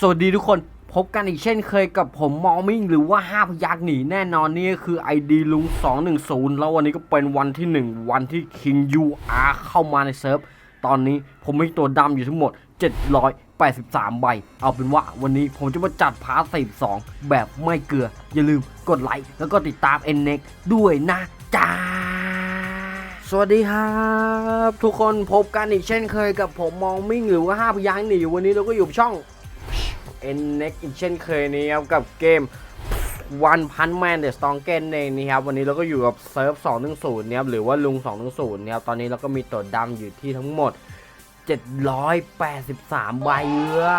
สวัสดีทุกคนพบกันอีกเช่นเคยกับผมมอมิงหรือว่า 5 พยักหนีแน่นอนนี่คือ ID ลุง 210 แล้ววันนี้ก็เป็นวันที่ 1 วันที่ King UR เข้ามาในเซิร์ฟ ตอนนี้ผมมีตัวดำอยู่ทั้งหมด 783 ใบ เอาเป็นว่าวันนี้ผมจะมาจัดพาร์ท42 แบบไม่เกลือ อย่าลืมกดไลค์แล้วก็ติดตาม n n e x ด้วยนะจ้าสวัสดีครับ ทุกคนพบกันอีกเช่นเคยกับผมมองมิ่งหรือว่า 5 พยักหนีวันนี้เราก็อยู่ช่อง n n e x อีกเช่นเคยนี้ครับกับเกมวันพันแมนเดอะสตองเกนเองนี่ครับวันนี้เราก็อยู่กับเซิร์ฟ210เนี่ยครับหรือว่าลุง210เนี่ยครับตอนนี้เราก็มีตัวดำอยู่ที่ทั้งหมด 783 ใบเอ้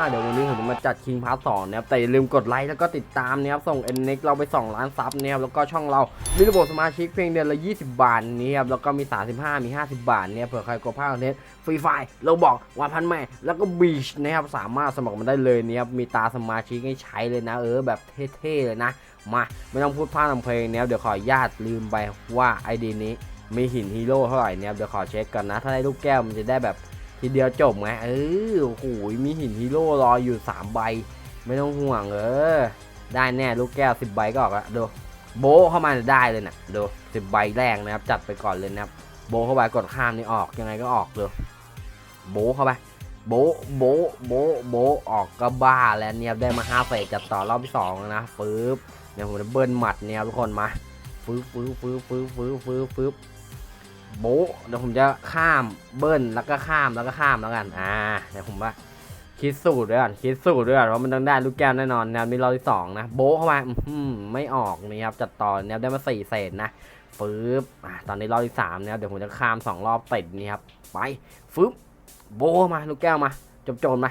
อเดี๋ยววันนี้ผมจะมาจัดคิงพาร์ทสองนะครับ แต่อย่าลืมกดไลค์แล้วก็ติดตามนะครับ ส่ง n n e x เราไป 2 ล้านซับนะครับ แล้วก็ช่องเรา มีระบบสมาชิกเพียงเดือนละ 20 บาทนี่ครับ แล้วก็มี 35 มี 50 บาทเนี่ยเผื่อใครกดพลาดคอนเทนต์ฟรีไฟเราบอกวันพันแม่แล้วก็บีชนะครับ สามารถสมัครมาได้เลยเนี่ยครับ มีตาสมาชิกให้ใช้เลยนะ เออแบบเท่ๆเลยนะ มาไม่ต้องพูดพลาดทำเพลงเนี่ยครับเดี๋ยวขออนุญาตลืมไปว่าไอเดีนี้ มีหินฮีโร่เท่าไหร่เนี่ยเดี๋ยวขอเช็คก่อนนะ ถ้าได้ลูกแก้วมันจะได้แบบทีเดียวจบไงเออโอ้โหมีหินฮีโร่รออยู่ 3 ใบ ไม่ต้องห่วงเออ ได้แน่ลูกแก้ว 10 ใบก็ออกละดูโบเข้ามาได้เลยนะดู10ใบแรกนะครับ จัดไปก่อนเลยนะครับ โบเข้าไปกดข้ามนี่ออกยังไงก็ออกเลยโบเข้าไปโบโบโบโบออกก็บ้าแล้วเนี่ยได้มา5เฟสจัดต่อรอบที่สองนะปึ๊บเดี๋ยผมจะเบิ้ลหมัดเนี่ยทุกคนมาฟื้บฟื้บฟื้บฟื้บฟื้บฟื้ฟื้บ โบเดี๋ยวผมจะข้ามเบิ้ลแล้วก็ข้ามแล้วก็ข้ามแล้วกัน อ่าเดี๋ยวผมว่าคิดสูตรด้วยก่อนคิดสูตรด้วยก่อนว่ามันต้องได้ลูกแก้วแน่นอนแนวนี้รอบที่สองนะโบเข้ามาอืมไม่ออกนี่ครับจัดต่อแนวได้มาสี่เศษนะฟืบอ่าตอนนี้รอบที่สามนะครับเดี๋ยวผมจะข้ามสองรอบติดนี่ครับไปฟืบโบ้มาลูกแก้วมาจบโจนมา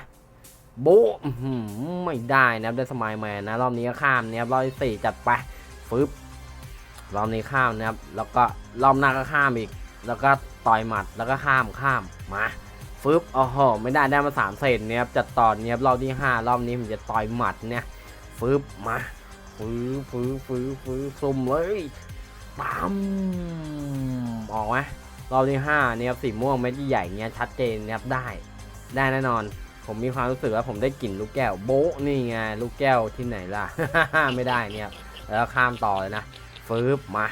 โบะอื้อหือไม่ได้นะครับได้สมายแมนนะรอบนี้ก็ข้ามนี่ยครับรอบที่สี่จัดไปฟืบรอบนี้ข้ามนะครับแล้วก็รอบหน้าก็ข้ามอีก แล้วก็ต่อยหมัดแล้วก็ข้ามข้ามมาฟึบโอ้โหไม่ได้ได้มาสามเซนเนี่ยครับจัดตอนเนี้ยรอบที่ห้ารอบนี้ผมจะต่อยหมัดเนี่ยฟึบมาฟื้ฟื้ฟื้ฟื้ซุ่มเลยปั๊มออกไหมรอบที่ห้าเนี่ยครับสีม่วงเม็ดใหญ่เนี่ยชัดเจนเนี่ยครับได้ ได้แน่นอน ผมมีความรู้สึกว่าผมได้กลิ่นลูกแก้วโบ๊ะนี่ไงลูกแก้วที่ไหนล่ะ ไม่ได้เนี่ยแล้วข้ามต่อเลยนะฟึบมา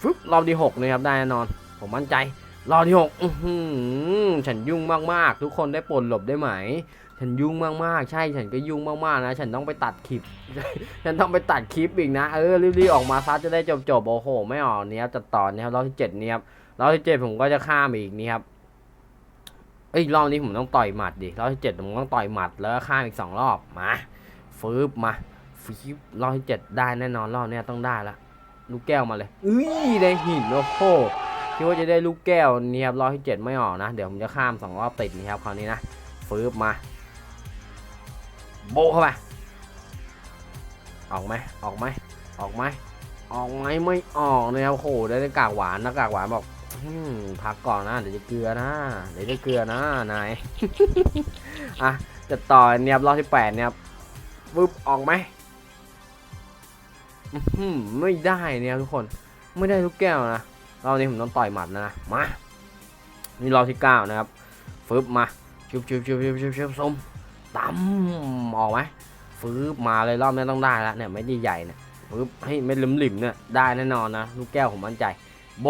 ฟึบรอบที่6นะครับได้แน่นอน ผมมั่นใจ รอบที่6อื้อหือฉันยุ่งมากๆ ทุกคนได้ปรดหลบได้ไหม ฉันยุ่งมากๆ ใช่ฉันก็ยุ่งมากๆนะ ฉันต้องไปตัดคลิป ฉันต้องไปตัดคลิปอีกนะ เออรีบๆออกมาซะจะได้จบๆโอ้โห ไม่ออกเนี่ยจัดต่อเนี่ยรอบที่7เนี่ยครับรอบที่7ผมก็จะข้ามอีกนี่ครับเอ้ยรอบนี้ผมต้องต่อยหมัดดิรอบที่7ผมต้องต่อยหมัดแล้วข้ามอีกสองรอบมาฟืบมาฟีบรอบที่7ได้แน่นอนรอบเนี้ยต้องได้ละ ลูกแก้วมาเลยอุ้ยได้หินโอ้โหคิดว่าจะได้ลูกแก้วนี่ครับรอบที่เจ็ดไม่ออกนะ เดี๋ยวผมจะข้ามสองรอบติดนี่ครับคราวนี้นะฟืบมาโบเข้าไปออกไหมออกไหมออกไหมออกไหมไม่ออกนะครับโหได้แต่กากหวานนะกากหวานบอกพักก่อนนะเดี๋ยวจะเกลือนะเดี๋ยวจะเกลือนะนายอะจะต่อเนี่ยรอบที่แปดเนี่ยครับปึ๊บออกไหม ไม่ได้เนี่ยทุกคน ไม่ได้ลูกแก้วนะรอบนี้ผมต้องต่อยหมัดนะมานี่รอบที่เก้านะครับฟึบมาชุบชุบชุบชุบชุบชุบส้มตั้มออกไหมฟึบมาเลยรอบนี้ต้องได้แล้วเนี่ยไม่ได้ใหญ่เนี่ยฟึบให้ไม่ลืมหลิมเนี่ยได้แน่นอนนะลูกแก้วผมมั่นใจ โบ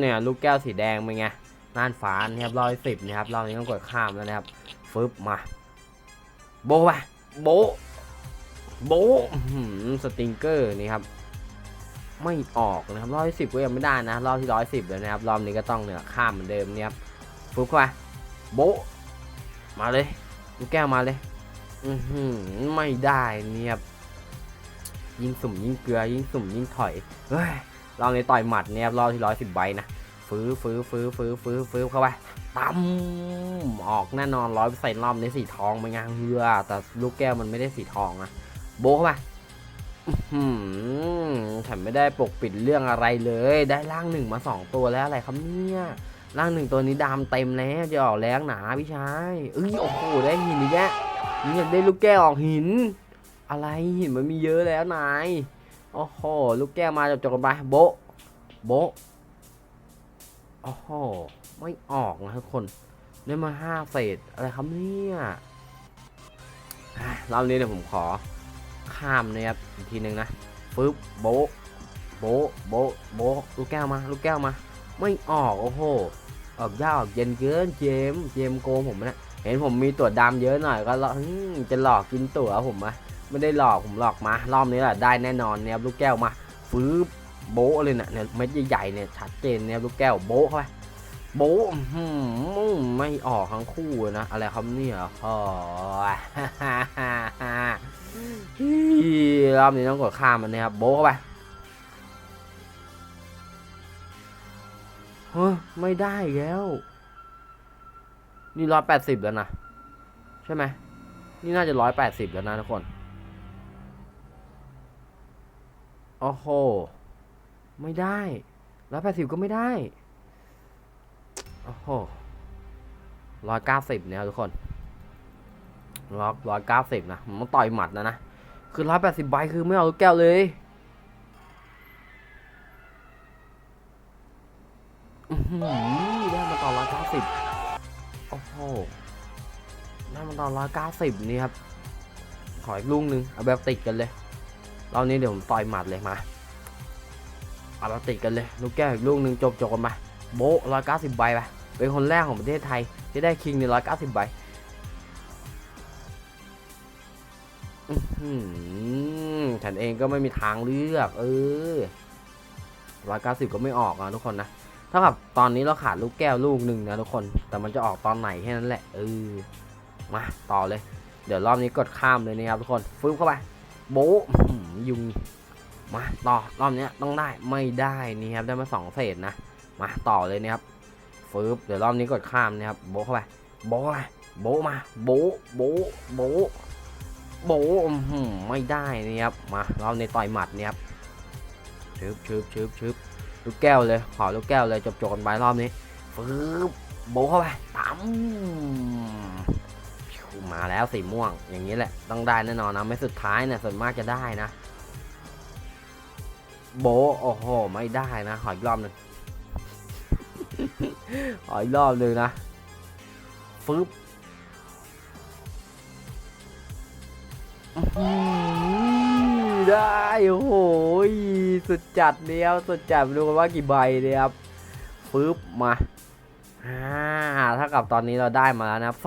เนี่ยลูกแก้วสีแดงเป็นไงน่านฟ้านะครับรอบสิบนะครับรอบนี้ต้องกดข้ามแล้วนะครับฟึบมา โบะไปโบ โบสติงเกอร์นี่ครับ ไม่ออกนะครับรอบสิบก็ยังไม่ได้นะ รอบที่ร้อยสิบเลยนะครับ รอบนี้ก็ต้องเนี่ยข้ามเหมือนเดิมเนี่ยครับฟุบเข้าไปโบมาเลยลูกแก้วมาเลย อือหือไม่ได้เนี่ยครับยิ่งสุ่มยิ่งเกลือยิ่งสุ่มยิ่งถอยเฮ้ยรอบนี้ต่อยหมัดเนี่ยครับรอบที่ร้อยสิบใบนะฟื้อฟื้อฟื้อฟื้อฟื้อฟื้อเข้าไปตั้มออกแน่นอนร้อยเปอร์เซ็นต์รอบนี้สีทองเป็นไงเฮือแต่ลูกแก้วมันไม่ได้สีทองนะ โบเข้าไปอื้อหือฉันไม่ได้ปกปิดเรื่องอะไรเลย ได้ร่างหนึ่งมาสองตัวแล้วอะไรครับเนี่ยร่างหนึ่งตัวนี้ดำเต็มแล้วจะออกแรงหนาพี่ชายเอ้ยโอ้โหได้หินอีกแล้วนี่อยากได้ลูกแก้วออกหิน อะไรหินมันมีเยอะแล้วนายโอ้โหลูกแก้วมาจบๆกันไปโบโบโอ้โหไม่ออกนะทุกคนได้มาห้าเศษอะไรครับเนี่ยรอบนี้เดี๋ยวผมขอ ข้ามนะครับอีกทีหนึ่งนะปึ๊บโบโบโบโบลูกแก้วมา ลูกแก้วมา ไม่ออกโอ้โหออกยากออกเย็นเกินเจมเจมโกงผมนะเห็นผมมีตัวดำเยอะหน่อยก็หลอกจะหลอกกินตัวผมอะไม่ได้หลอกผมหลอกมารอบนี้แหละได้แน่นอนเนี่ยลูกแก้วมาฟื้บโบเลยนะเนี่ยเม็ดใหญ่ๆเนี่ยชัดเจนเนี่ยลูกแก้วโบเข้าไปโบอื้อหือไม่ออกทั้งคู่นะอะไรครับเนี่ยอ๋อ รอบนี้ต้องกดข้ามมันนะครับ โบ๊ะเข้าไปเฮ้ยไม่ได้แล้ว นี่ร้อยแปดสิบแล้วนะ ใช่ไหม นี่น่าจะร้อยแปดสิบแล้วนะทุกคน โอ้โห ไม่ได้ร้อยแปดสิบก็ไม่ได้ โอ้โหร้อยเก้าสิบเนี่ยทุกคน ร้อยร้อยเก้าสิบนะมต้องต่อยหมัดนะนะ คือร้อยแปดสิบใบคือไม่เอาลูกแก้วเลยอื้อหือได้มาต่อร้อยเก้าสิบโอ้โหได้มาต่อร้อยเก้าสิบนี่ครับ ขออีกลูกหนึ่งเอาแบบติดกันเลยรอบนี้เดี๋ยวผมต่อยหมัดเลยมาเอาแบบติดกันเลย ลูกแก้วอีกลูกหนึ่งจบจบกันมาโบร้อยเก้าสิบใบไปเป็นคนแรกของประเทศไทยที่ได้คิงในร้อยเก้าสิบใบ ฉันเองก็ไม่มีทางเลือก เออร้อยเก้าสิบก็ไม่ออกอะทุกคนนะเท่ากับตอนนี้เราขาดลูกแก้วลูกหนึ่งนะทุกคน แต่มันจะออกตอนไหนแค่นั้นแหละ เออ มาต่อเลย เดี๋ยวรอบนี้กดข้ามเลยนะครับทุกคนฟึบเข้าไป โบ๊ยุง มาต่อรอบนี้ต้องได้ ไม่ได้นี่ครับได้มาสองเศษนะ มาต่อเลยนะครับฟึบเดี๋ยวรอบนี้กดข้ามนะครับ โบ๊เข้าไป โบ๊ะเข้าไปโบ๊มา โบ๊โบ๊โบ๊ โบะอื้อหือไม่ได้นี่ครับมาเราในต่อยหมัดเนี่ยครับชึบชึบชึบชึบลูกแก้วเลยขอลูกแก้วเลยจบจบกันไปรอบนี้ฟึบโบเข้าไปปั๊มมาแล้วสีม่วงอย่างนี้แหละ ต้องได้แน่นอนนะไม่สุดท้ายเนี่ยส่วนมากจะได้นะ โบโอ้โห ไม่ได้นะขออีกรอบหนึ่งขออีกรอบหนึ่งนะฟึบ ได้โอ้โหสุดจัดเดียวสุดจัดไม่รู้กันว่ากี่ใบเดียวครับปึ๊บมาอ่าถ้ากับตอนนี้เราได้มาแล้วนะครับ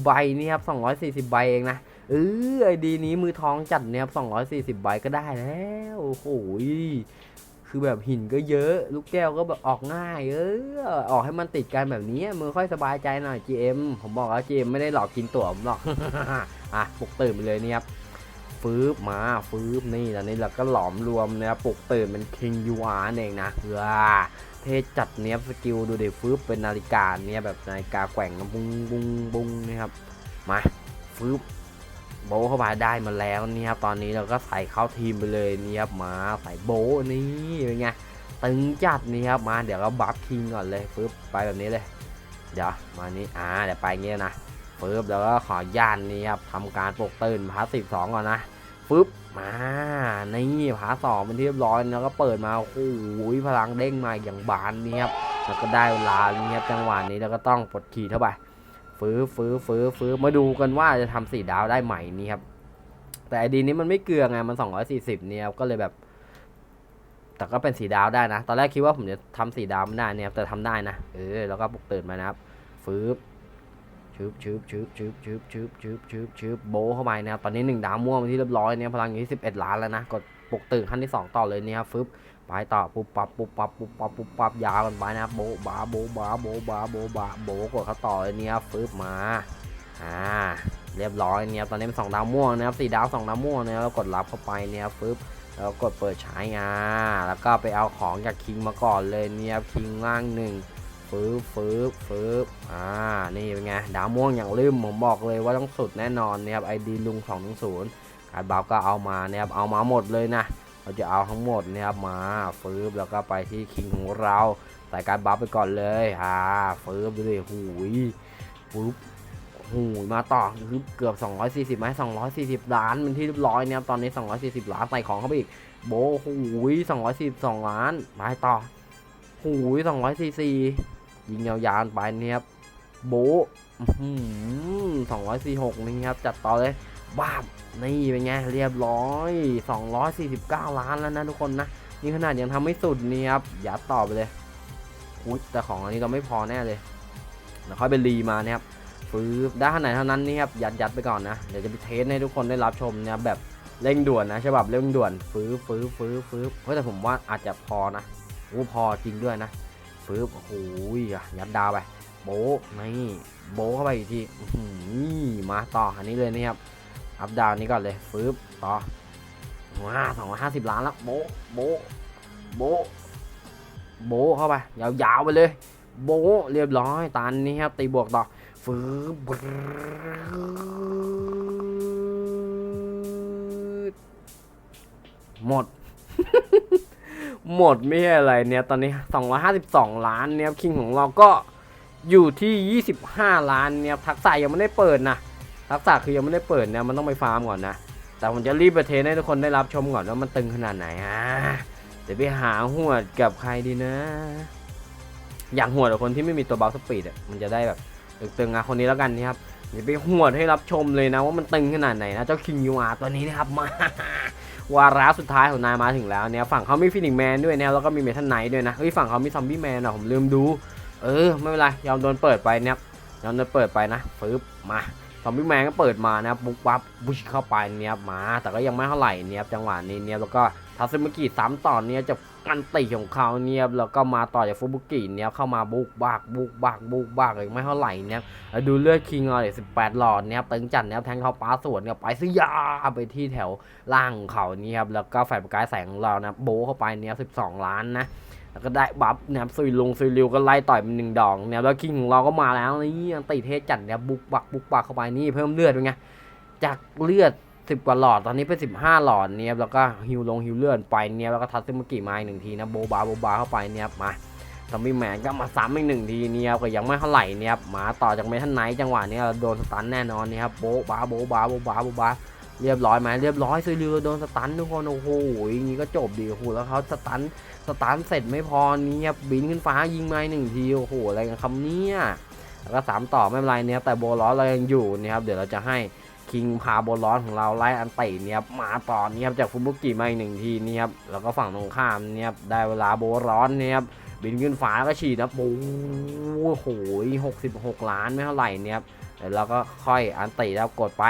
240 ใบนี่ครับ 240 ใบเองนะเออไอดีนี้มือท้องจัดเนี่ยครับ240 ใบก็ได้แล้วโอ้โหคือแบบหินก็เยอะ ลูกแก้วก็แบบออกง่าย เออออกให้มันติดกันแบบนี้มือค่อยสบายใจหน่อย GM ผมบอกแล้ว GM ไม่ได้หลอกกินตั๋วผมหรอก อะปลุกตื่นไปเลยเนี่ยครับฟื้บมาฟืบนี่ตอนนี้เราก็หลอมรวมนะครับปลุกตื่นเป็นคิงยูอาร์เองนะเพื่อเทจัดเนี้ยสกิลดูดิฟืบเป็นนาฬิกาเนี่ยแบบนาฬิกาแกว่งบุ้งบุ้งบุ้งนี่ครับมาฟื้บโบเข้ามาได้มาแล้วนี่ครับตอนนี้เราก็ใส่เข้าทีมไปเลยนี่ครับมาใส่โบนี่เป็นไงตึงจัดนี่ครับมาเดี๋ยวเราบัฟคิงก่อนเลยฟืบไปแบบนี้เลย เดี๋ยวมานี้อ่าเดี๋ยวไปเงี้ยนะ ปึ๊บแล้วก็ขอย่านนี้ครับทำการปลุกตื่นพาร์ทสิบสองก่อนนะปึ๊บมานี่พาร์ทสองเป็นที่เรียบร้อยแล้วก็เปิดมาโอ้โหพลังเด้งมาอย่างบานนี่ครับแล้วก็ได้เวลานี่ครับจังหวะนี้แล้วก็ต้องปลดขี่เข้าไปฟื้อฟื้อฟื้อฟื้อมาดูกันว่าจะทำสี่ดาวได้ไหมนี่ครับแต่ไอดีนี้มันไม่เกลือไงมันสองร้อยสี่สิบเนี่ยครับก็เลยแบบ แต่ก็เป็นสีดาวได้นะ ตอนแรกคิดว่าผมจะทำสีดาวไม่ได้เนี่ยครับแต่ทำได้นะ เออ แล้วก็ปลุกตื่นมานะครับฟื้บ ชืบชืบชืบชืบชืบชืบชืบชืบชืบโบเข้าไปนะครับตอนนี้หนึ่งดาวม่วงเป็นที่เรียบร้อยเนี่ยพลังอยู่ที่สิบเอ็ดล้านแล้วนะกดปลุกตื่นขั้นที่สองต่อเลยเนี่ยครับฟึบไปต่อปุ๊บปับปุ๊บปับปุ๊บปับปุ๊บปับยาวกันไปนะครับโบบาโบบาโบบาโบบาโบกดเขาต่อเลยเนี่ยฟึบมาอ่าเรียบร้อยเนี่ยตอนนี้เป็นสองดาวม่วงนะครับสี่ดาวสองดาวม่วงเนี่ยเรากดรับเข้าไปเนี่ยฟึบแล้วกดเปิดใช้งาแล้วก็ไปเอาของจากคิงมาก่อนเลยเนี่ยคิงล่างหนึ่ง ฟืบฟืบฟืบอ่า นี่เป็นไง ดาวม่วงอย่างลืมผมบอกเลยว่าต้องสุดแน่นอนนะครับไอดีลุง2 0การบัฟก็เอามานะครับ เอามาหมดเลยนะ เราจะเอาทั้งหมดนะครับมาฟืบแล้วก็ไปที่คิงของเราใส่การบัฟไปก่อนเลยอ่าฟืบดูดิหูยฟืบหูยมาต่อคือเกือบ 240ไหม240 ล้านเป็นที่เรียบร้อยนะครับตอนนี้ 240 ล้านใส่ของเข้าไปอีก โบหูย242 ล้านไปต่อหูย244 ยิงยาวๆไปนี่ครับโบสองร้อยสี่หกนี่ครับ จัดต่อเลยบ้าบนี่เป็นไงเรียบร้อยสองร้อยสี่สิบเก้าล้านแล้วนะทุกคนนะ นี่ขนาดยังทำไม่สุดนี่ครับยัดต่อไปเลยอุ้ยแต่ของอันนี้เราไม่พอแน่เลยเดี๋ยวค่อยไปรีมานะครับฟื้บได้ขนาดเท่านั้นนี่ครับยัดยัดไปก่อนนะเดี๋ยวจะไปเทสให้ทุกคนได้รับชมนะครับแบบเร่งด่วนนะฉบับเร่งด่วนฟื้บฟื้บฟื้บฟื้บเฮ้ยแต่ผมว่าอาจจะพอนะโอ้พอจริงด้วยนะ ฟื้บโอ้โหยัดดาวไป โบนี่โบเข้าไปอีกทีอื้อหือมาต่ออันนี้เลยนี่ครับ อัพดาวนี้ก่อนเลยฟื้บต่อว้าสองห้าสิบล้านแล้วโบโบโบโบเข้าไป ยาวๆไปเลย โบเรียบร้อยตานนี้ครับตีบวกต่อฟื้บหมด หมดไม่ใช่อะไรเนี่ยตอนนี้ 252 ล้านเนี่ยคิงของเราก็อยู่ที่ 25 ล้านเนี่ยทักษะยังไม่ได้เปิดนะทักษะคือยังไม่ได้เปิดเนี่ยมันต้องไปฟาร์มก่อนนะ แต่ผมจะรีบไปเทให้ทุกคนได้รับชมก่อนว่ามันตึงขนาดไหนอะเดี๋ยวไปหาหัวดกับใครดีนะ อย่างหัวดกับคนที่ไม่มีตัวบัฟสปีดอะมันจะได้แบบตึงๆอะคนนี้แล้วกันนี่ครับเดี๋ยวไปหัวดให้รับชมเลยนะว่ามันตึงขนาดไหนนะเจ้าคิงยูอาตัวนี้นะครับมา วาระสุดท้ายของนายมาถึงแล้วเนี่ยฝั่งเขามีฟินิกแมนด้วยนะแล้วก็มีเมทัลไนท์ด้วยนะเฮ้ยฝั่งเขามีซอมบี้แมนอะผมลืมดู เออไม่เป็นไรยอมโดนเปิดไปเนี่ยยอมโดนเปิดไปนะปึ๊บมาซอมบี้แมนก็เปิดมานะปุ๊บปั๊บบุชเข้าไปเนี่ยมา แต่ก็ยังไม่เท่าไหร่เนี่ยจังหวะนี้เนี่ยแล้วก็ทัศมกิซ้ำต่อเนี่ยจะ กันติของเขาเนี่ยแล้วก็มาต่อจากฟุบุกิเนี่ยเข้ามาบุกบากบุกบากบุกบากเลยไม่เท่าไหร่เนี่ยดูเลือดคิงเอาเลยสิบแปดหลอดเนี่ยตึงจัดเนี่ยแทงเขาป้าสวนเนี่ยไปซะยาไปที่แถวล่างของเขาเนี่ยครับแล้วก็แฝดประกายแสงของเรานะโบเข้าไปเนี่ยสิบสองล้านนะแล้วก็ได้บัฟเนี่ยซุยลงซุยริวก็ไล่ต่อยเป็นหนึ่งดอกเนี่ยแล้วคิงของเราก็มาแล้วนี่ยังตีเทสจัดเนี่ยบุกบักบุกบักเข้าไปนี่เพิ่มเลือดเป็นไงจากเลือด สิบกว่าหลอดตอนนี้เป็นสิบห้าหลอดเนี่ยแล้วก็ฮิวลงฮิวเลื่อดไปเนี่ยแล้วก็ทัศซึมกิมาอีกหนึ่งทีนะโบบาโบบาเข้าไปเนี่ยมาซอมบี้แมนก็มาซ้ำอีกหนึ่งทีเนี่ยก็ยังไม่เท่าไหร่เนี่ยมาต่อจากเมทันไนท์จังหวะเนี้โดนสตันแน่นอนเนี่ยครับโบบาโบบาโบบาโบบาเรียบร้อยไหมเรียบร้อยซุยริวโดนสตันทุกคนโอ้โหอย่างนี้ก็จบดีโอ้โหแล้วเขาสตันสตาร์ทเสร็จไม่พอนี่ครับบินขึ้นฟ้ายิงมาหนึ่งทีโอ้โหอะไรกันคำเนี้ยแล้วก็สามต่อไม่เป็นไรเนี่ยแต่โบล้อเรายังอยู่เนี่ยครับเดี๋ยวเราจะให้ คิงพาโบลร้อสของเราไล่อันเติเนี่ยครับมาต่อเนี่ยครับจากฟุบุกิมาอีกหนึ่งทีเนี่ยครับแล้วก็ฝั่งตรงข้ามเนี่ยครับได้เวลาโบลอสเนี่ยครับบินขึ้นฟ้าก็ฉีดนะโอ้โหหกสิบหกล้านไม่เท่าไหร่เนี่ยครับเดี๋ยวเราก็ค่อยอันเติแล้วกดไป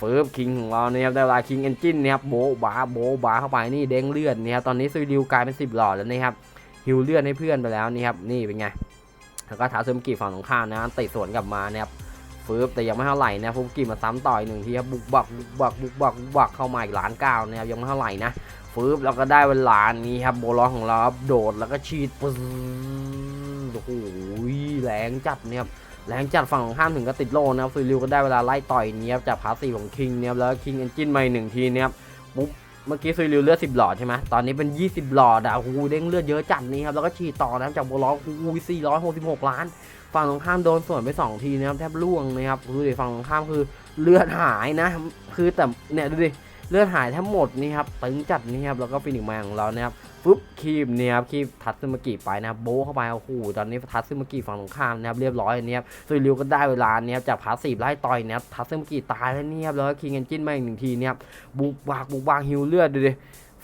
ฟืบคิงของเราเนี่ยครับได้เวลาคิงเอนจินเนี่ยครับโบบาโบบาเข้าไปนี่เด้งเลือดเนี่ยครับตอนนี้ซุยดิวกลายเป็นสิบหลอดแล้วนะครับฮิวเลือดให้เพื่อนไปแล้วนี่ครับนี่เป็นไงแล้วก็ท้าซึมกีฝั่งตรงข้ามนะติดสวนกลับมาเนี่ยครับ ฟืบแต่ยังไม่เท่าไหร่นะฟุบกีมาซ้ำต่อยหนึ่งทีครับบุกบักบุกบักบุกบักบุกบักเข้ามาอีกล้านเก้านะครับยังไม่เท่าไหร่นะฟืบแล้วก็ได้เวลานี้ครับโบลอนของเราครับโดดแล้วก็ฉีดปื้โอ้โหแรงจัดเนี่ยครับแรงจัดฝั่งของข้ามถึงก็ติดโลนะครับซุยริวก็ได้เวลาไล่ต่อยเนี้ยบจากพาสซีของคิงเนี้ยบแล้วคิงเอนจินมาอีกหนึ่งทีเนี้ยบปุ๊บเมื่อกี้ซุยริวเลือด10 หลอดใช่ไหมตอนนี้เป็น 20 หลอดอะโอ้โหเด้งเลือดเยอะจัดนี่ครับ แล้วก็ฉีดต่อนะจากโบล็อกโอ้โห466 ล้าน ฝั่งตรงข้ามโดนส่วนไป 2 ทีนะครับแทบล่วงนะครับคือดิฝั่งตรงข้ามคือเลือดหายนะ คือแต่เนี่ยดูดิเลือดหายแทบหมดนี่ครับตึงจัดนี่ครับแล้วก็ฟินิกมนของเรานะครับปุ๊บคีบเนี่ยครับคีบทัตซึมากิไปนะครับโบเข้าไปโอ้โหตอนนี้ทัตซึมากิฝั่งตรงข้ามนะครับเรียบร้อยเนี่ยครับซุยริวก็ได้เวลาเนี่ยครับจากพาสซีฟไล่ต่อยเนี่ยครับทัตซึมากิตายแล้วเนี่ยครับแล้วก็คิงเอนจินมาอีกหนึ่งทีเนี่ยครับบุกบากบุกบากฮิวเลือดดูดิ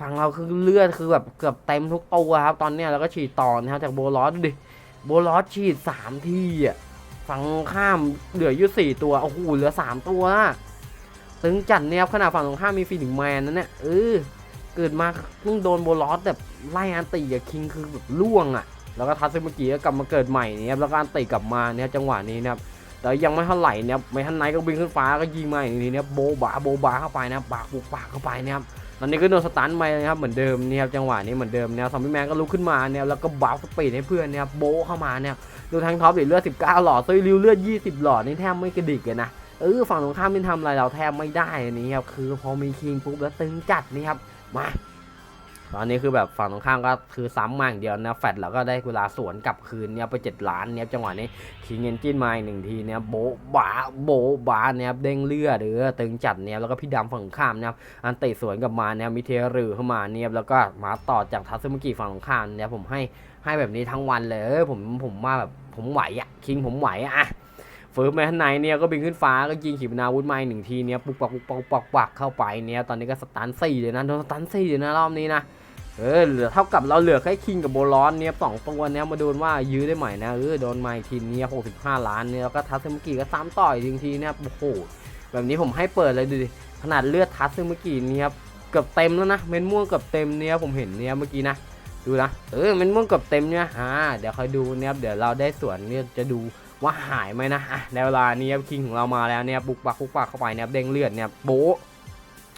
ฝั่งเราคือเลือดคือแบบเกือบเต็มทุกตัวครับตอนเนี้ยแล้วก็ฉีดต่อนะครับจากโบลอสดูดิ โบลอสฉีดสามทีอะฝั่งข้ามเหลืออยู่สี่ตัวโอ้โหเหลือสามตัวตึงจัดเนี่ยครับขนาดฝั่งตรงข้ามมีฟินิกแมนนั่นเนี่ยเออเกิดมาเพิ่งโดนโบลอสแบบไล่อันติกับคิงคือแบบล่วงอะ แล้วก็ทัศเมื่อกี้ก็กลับมาเกิดใหม่เนี่ยแล้วก็อันติกลับมาเนี่ยจังหวะนี้นะครับแต่ยังไม่เท่าไหร่เนี่ยไม่ทันไหนก็บินขึ้นฟ้าก็ยิงมาอีกทีเนี่ยโบบาโบบาเข้าไปนะปากปุกปากเข้าไปนะครับ ตอนนี้ก็โดนสตันไปนะครับเหมือนเดิมนี่ครับจังหวะนี้เหมือนเดิมเนี่ยซอมบี้แมนก็ลุกขึ้นมาเนี่ยแล้วก็บัฟสปีดให้เพื่อนเนี่ยโบเข้ามาเนี่ยดูทางท็อปดิเลือด 19 หลอดซุยริวเลือด 20 หลอดนี่แทบไม่กระดิกเลยนะเออฝั่งตรงข้ามไม่ทำอะไรเราแทบไม่ได้นี่ครับคือพอมีคิงปุ๊บแล้วตึงจัดนี่ครับมา ตอนนี้คือแบบฝั่งตรงข้ามก็คือซ้ำมาอย่างเดียวนะแฟดแล้วก็ได้เวลาสวนกลับคืนเนี่ยไปเจ็ดล้านเนี่ยจังหวะนี้คิงเอนจินมาอีกหนึ่งทีเนี่ยโบบาโบบาเนี่ยเด้งเลือดหรือตึงจัดเนี่ยแล้วก็พี่ดำฝั่งข้ามเนี่ยอันเตะสวนกลับมาเนี่ยมิเทรือเข้ามาเนี่ยแล้วก็มาต่อจากทัศมุกิฝั่งตรงข้ามเนี่ยผมให้ให้แบบนี้ทั้งวันเลยเออผมผมว่าแบบผมไหวอะคิงผมไหวอะฟิร์สแมนไนเนี่ยก็บินขึ้นฟ้าก็ยิงขีปนาวุธไม้หนึ่งทีเนี่ยปุกปักปุกปักปุกปักปักเข้าไปเนี่ยตอนนี้ก็สตันสี่เลยนะโดนสตันสี่เลยนะรอบนี้นะ เออเหลือเท่ากับเราเหลือแค่คิงกับโบลอนเนี่ยสองตัวเนี่ยมาโดนว่ายื้อได้ใหม่นะเออโดนไมาอีกทีเนี่ยหกสิบห้าล้านเนี่ยแล้วก็ทัสเซมุกิก็ซ้ำต่อยทีทีเนี่ยโอ้โหแบบนี้ผมให้เปิดเลยดูดิขนาดเลือดทัสเซมุกิเนี่ยเกือบเต็มแล้วนะเม็ดม่วงเกือบเต็มเนี่ยผมเห็นเนี่ยเมื่อกี้นะดูนะเออเมนม่วงเกับเต็มเนี่ยอ่าเดี๋ยวคอยดูเนี่ยครับเดี๋ยวเราได้ส่วนเนี่ยจะดูว่าหายไหมนะอะในเวลานี้คิงของเรามาแล้วเนี่ยบุกปักบุกปักเข้าไปเนี่ยเด้งเลือดเนี่ยโบ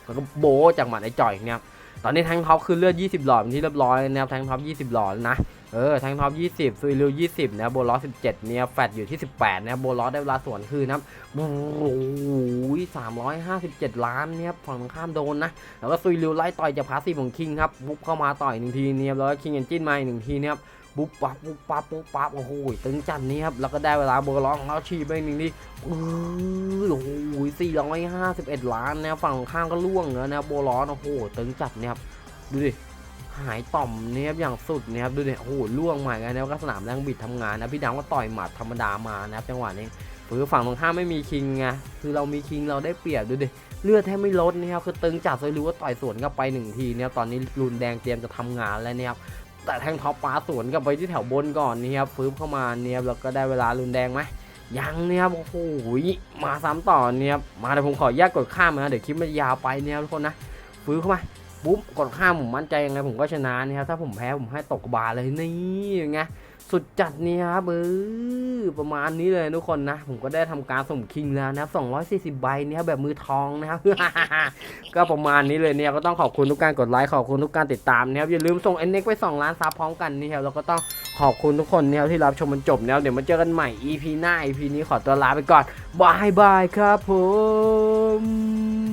แล้วก็โบจากหมัดไอ้จ่อยเนี่ย ตอนนี้แทงท็อปคือเลือด 20 หลอดเป็นที่เรียบร้อยนะครับแทงท็อป 20 หลอดแล้วนะเออแทงท็อป 20ซุยริว20 นะโบลอส17 เนี่ยแฟดอยู่ที่ 18 นะโบลอสได้เวลาสวนคืนนะครับโอ้โห357 ล้านเนี่ยฝั่งข้ามโดนนะ แล้วก็ซุยริวไล่ต่อยจากพาสซีของคิงครับบุกเข้ามาต่อยหนึ่งทีเนี่ยแล้วก็คิงเอนจินมาอีกหนึ่งทีเนี่ย ครับบุ๊บปั๊บบุ๊บปั๊บบุ๊บปั๊บโอ้โหตึงจัดนี่ครับแล้วก็ได้เวลาโบกร้องของเราชีไปหนึ่งทีเออโอ้โหสี่ร้อยห้าสิบเอ็ดล้านนะฝั่งข้างก็ล่วงแล้วนะครับโบร้อนโอ้โหตึงจัดเนี่ยครับดูดิหายต่อมเนี่ยครับอย่างสุดเนี่ยครับดูดิโอ้โหล่วงใหม่กันแล้วก็สนามแรงบิดทำงานนะพี่ดำก็ต่อยหมัดธรรมดามานะครับจังหวะนี้คือฝั่งตรงข้ามไม่มีคิงไงคือเรามีคิงเราได้เปรียบดูดิเลือดแทบไม่ลดนะครับคือตึงจัดเลยรู้ว่าต่อยสวนกลับไปหนึ่งทีเนี่ยตอนนี้รุนแดงเตรียมจะทำงานแล้วเนี่ยครับ แต่แทงท็อปปาสวนกลับไปที่แถวบนก่อนนี่ครับฟื้นเข้ามาเนี่ยครับแล้วก็ได้เวลารุนแดงไหมยังเนี่ยครับโอ้โหมาซ้ำต่อเนี่ยครับมาแต่ผมขอแยกกดข้ามนะเดี๋ยวคลิปมันยาวไปเนี่ยทุกคนนะฟื้นเข้ามาปุ๊บกดข้ามผมมั่นใจยังไงผมก็ชนะนี่ครับถ้าผมแพ้ผมให้ตกบาเลยนี่ยังไง สุดจัดนี่ครับเออประมาณนี้เลยทุกคนนะ ผมก็ได้ทำการส่งคิงแล้วนะครับ240 ใบเนี่ยแบบมือทองนะครับ ก็ประมาณนี้เลยเนี่ยก็ต้องขอบคุณทุกการกดไลค์ขอบคุณทุกการติดตามนะครับอย่าลืมส่ง n อ x ไป 2 ล้านซับพร้อมกันนี่ครับแล้วก็ต้องขอบคุณทุกคนเนี่ยที่รับชมมันจบเนี่ยเดี๋ยวมาเจอกันใหม่ EP หน้า EP นี้ขอตัวลาไปก่อนบายบายครับผม